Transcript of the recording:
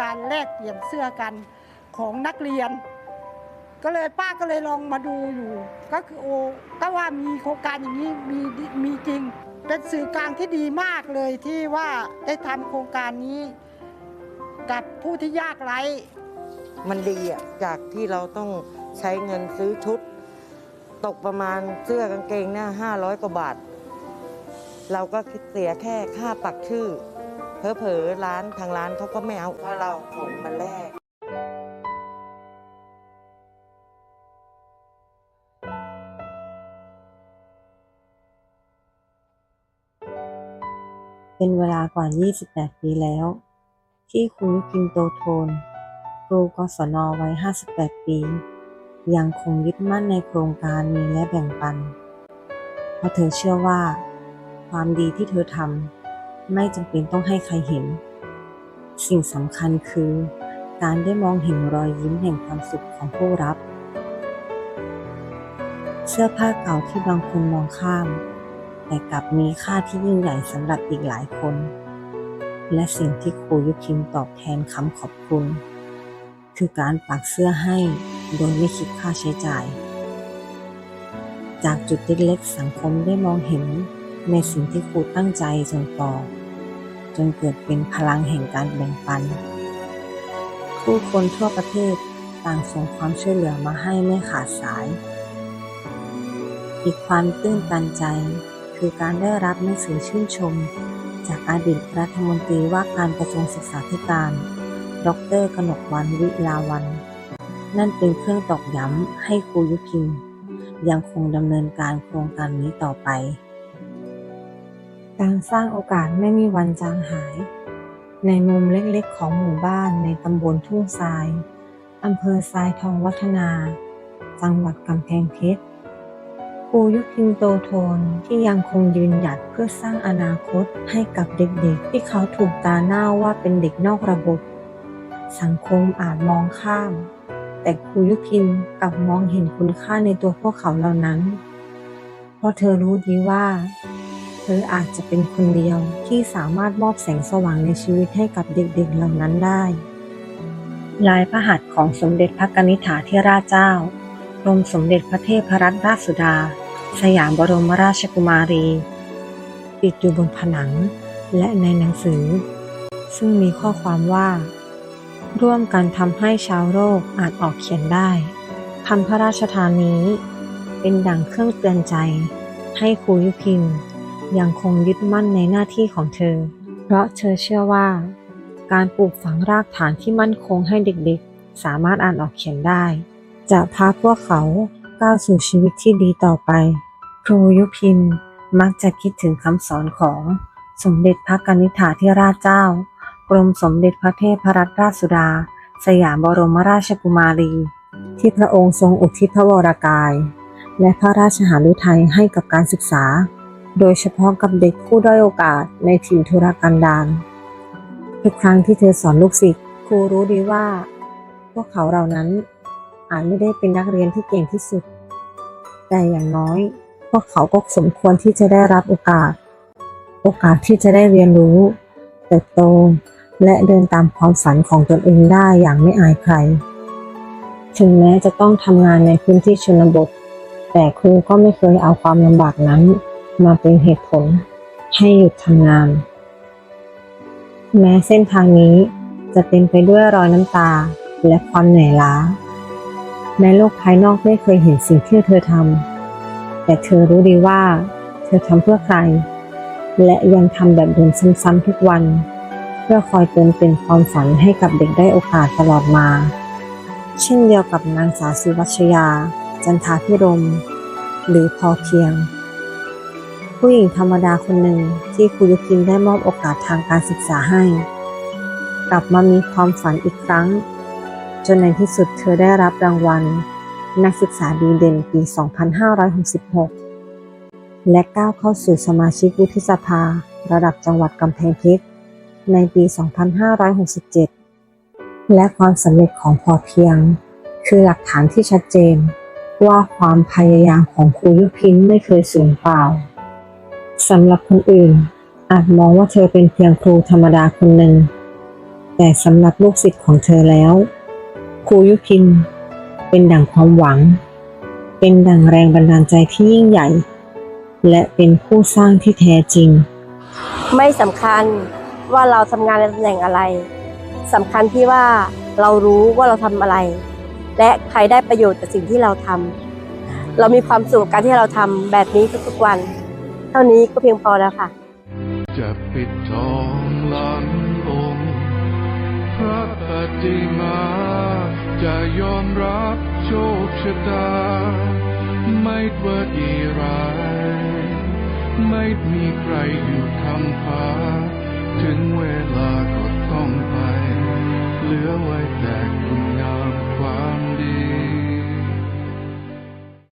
การแลกเปลี่ยนเสื้อกันของนักเรียน ก็เลยป้าก็เลยลองมาดูอยู่ ก็คือโอ้ก็ว่ามีโครงการอย่างนี้มีมีจริง เป็นสื่อกลางที่ดีมากเลยที่ว่าได้ทำโครงการนี้ กับผู้ที่ยากไร้มันดีอะจากที่เราต้องใช้เงินซื้อชุด ตกประมาณเสื้อกางเกงเนี่ยห้าร้อยกว่าบาท เราก็เสียแค่ค่าปักชื่อ เพอๆร้านทางร้านเขาก็ไม่เอาเพราะเราของมาแลกเป็นเวลากว่า 28 ปีแล้ว ที่ครูยุพินโตโทนครูกศนวัย 58 ปี ยังคงยึดมั่นในโครงการมีและแบ่งปัน เพราะเธอเชื่อว่า ความดีที่เธอทำ ไม่จำเป็นต้องให้ใครเห็น สิ่งสำคัญคือ การได้มองเห็นรอยยิ้มแห่งความสุขของผู้รับ เสื้อผ้าเก่าที่บางคนมองข้าม แต่กลับมีค่าที่ยิ่งใหญ่สำหรับอีกหลายคน และสิ่งที่ครูยุพินตอบแทนคำขอบคุณ คือการปักเสื้อให้โดยไม่คิดค่าใช้จ่าย จากจุดเล็กๆสังคมได้มองเห็น ในสิ่งที่ครูตั้งใจส่งต่อ จนเกิดเป็นพลังแห่งการแบ่งปัน ผู้คนทั่วประเทศต่างส่งความช่วยเหลือมาให้ไม่ขาดสาย อีกความตื้นตันใจคือการได้รับหนังสือชื่นชม จากอดีตรัฐมนตรีว่าการกระทรวงศึกษาธิการ ดรกนกวันวิลาวัน นั่นเป็นเครื่องตอกย้ำให้ครูยุพินยังคงดำเนินการโครงการนี้ต่อไป การสร้างโอกาสไม่มีวันจางหาย ในมุมเล็กๆ ของหมู่บ้านในตำบลทุ่งทรายอำเภอทรายทองวัฒนา จังหวัดกำแพงเพชรครูยุพินโตโทนที่ยังคงยืนหยัดเพื่อสร้างอนาคตให้กับเด็กๆ ที่เขาถูกตาหน้าว่าเป็นเด็กนอกระบบ สังคมอาจมองข้าม แต่ครูยุพินกลับมองเห็นคุณค่าในตัวพวกเขาเหล่านั้น เพราะเธอรู้ดีว่า เธออาจจะเป็นคนเดียวที่สามารถมอบแสงสว่างในชีวิตให้กับเด็กๆเหล่านั้นได้ ลายพระหัตถ์ของสมเด็จพระกนิษฐาธิราชเจ้ากรมสมเด็จพระเทพรัตนราชสุดา สยามบรมราชกุมารี ติดอยู่บนผนังและในหนังสือ ซึ่งมีข้อความว่า ร่วมกันทำให้ชาวโลกอาจออกเขียนได้คำพระราชทานนี้ เป็นดังเครื่องเตือนใจ ให้ครูยุพิน ยังคงยึดมั่นในหน้าที่ของเธอ เพราะเธอเชื่อว่า การปลูกฝังรากฐานที่มั่นคงให้เด็กๆ สามารถอ่านออกเขียนได้ จะพาพวกเขาก้าวสู่ชีวิตที่ดีต่อไป ครูยุพินมักจะคิดถึงคำสอนของสมเด็จพระกนิษฐาธิราชเจ้า กรมสมเด็จพระเทพรัตนราชสุดา สยามบรมราชกุมารี ที่พระองค์ทรงอุทิศพระวรากาย และพระราชหฤทัยให้กับการศึกษา โดยเฉพาะกับเด็กผู้ด้อยโอกาสในถิ่นทุรกันดารทุกครั้งที่เธอสอนลูกศิษย์ครูรู้ดีว่า พวกเขาเหล่านั้นอาจไม่ได้เป็นนักเรียนที่เก่งที่สุด แต่อย่างน้อย พวกเขาก็สมควรที่จะได้รับโอกาส โอกาสที่จะได้เรียนรู้เติบโตและเดินตามความฝันของตนเองได้อย่างไม่อายใคร ถึงแม้จะต้องทำงานในพื้นที่ชนบท แต่ครูก็ไม่เคยเอาความลำบากนั้น มาเป็นเหตุผลให้หยุดทำงาน แม้เส้นทางนี้จะเป็นไปด้วยรอยน้ำตาและความเหนื่อยล้า แม้โลกภายนอกไม่เคยเห็นสิ่งที่เธอทำแต่เธอรู้ดีว่า เธอทำเพื่อใคร และยังทำแบบเดิมซ้ำๆทุกวัน เพื่อคอยเติมเต็มความฝันให้กับเด็กได้โอกาสตลอดมา เช่นเดียวกับนางสาวสุวัชยา จันทาพิรม หรือพอเพียง ผู้หญิงธรรมดาคนหนึ่งที่ครูยุพินได้มอบโอกาสทางการศึกษาให้ กลับมามีความฝันอีกครั้ง จนในที่สุดเธอได้รับรางวัล นักศึกษาดีเด่นปี 2566 และก้าวเข้าสู่สมาชิกวุฒิสภา ระดับจังหวัดกำแพงเพชรในปี 2567 และความสำเร็จของพอเพียง คือหลักฐานที่ชัดเจนว่าความพยายามของครูยุพินไม่เคยสูญเปล่า สำหรับคนอื่น อาจมองว่าเธอเป็นเพียงครูธรรมดาคนหนึ่ง แต่สำหรับลูกศิษย์ของเธอแล้ว ครูยุพิน เป็นดั่งความหวัง เป็นดั่งแรงบันดาลใจที่ยิ่งใหญ่ และเป็นผู้สร้างที่แท้จริง ไม่สำคัญว่าเราทำงานในตำแหน่งอะไรสำคัญที่ว่าเรารู้ว่าเราทำอะไร และใครได้ประโยชน์จากสิ่งที่เราทำเรามีความสุขกับการที่เราทำแบบนี้ทุกๆวัน เท่านี้ก็เพียงพอแล้วค่ะ จะปิดทองหลังองค์พระปฏิมาจะยอมรับโชคชะตา ไม่ว่าดีร้าย ไม่มีใครอยู่คำพาถึงเวลาก็ต้องไป เหลือไว้แต่คุณงามความ